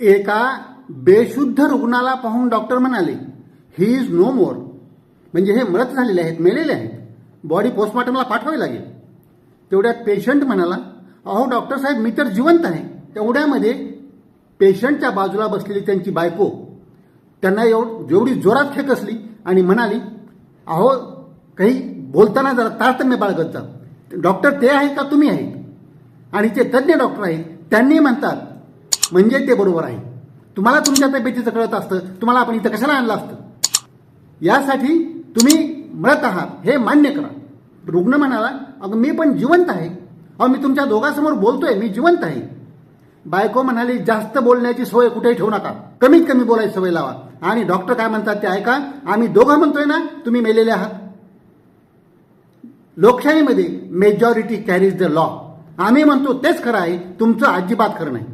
एका बेशुद्ध रुग्णाला पाहून डॉक्टर म्हणाले ही इज नो मोर म्हणजे हे मृत झालेले आहेत मेलेले आहेत. बॉडी पोस्टमॉर्टमला पाठवावी लागेल. तेवढ्यात पेशंट म्हणाला अहो डॉक्टर साहेब मी तर जिवंत आहे. तेवढ्यामध्ये पेशंटच्या बाजूला बसलेली त्यांची बायको त्यांना एवढ जेवढी जोरात खेकसली आणि म्हणाली अहो काही बोलताना जरा तारतम्य बाळगत जा. डॉक्टर ते आहेत का तुम्ही आहेत आणि जे तज्ज्ञ डॉक्टर आहेत त्यांनी म्हणतात म्हणजे ते बरोबर आहे. तुम्हाला तुमच्या तब्येतीचं कळत असतं तुम्हाला आपण इथं कशाला आणलं असतं? यासाठी तुम्ही मृत आहात हे मान्य करा. रुग्ण म्हणाला अगं मी पण जिवंत आहे. अहो मी तुमच्या दोघांसमोर बोलतोय मी जिवंत आहे. बायको म्हणाली जास्त बोलण्याची सवय कुठेही ठेवू नका. कमीत कमी बोलायची सवय लावा. आणि डॉक्टर काय म्हणतात ते ऐका आम्ही दोघं म्हणतोय ना तुम्ही मेलेले आहात. लोकशाहीमध्ये मेजॉरिटी कॅरीज द लॉ आम्ही म्हणतो तेच खरं आहे तुमचं अजिबात खरं नाही.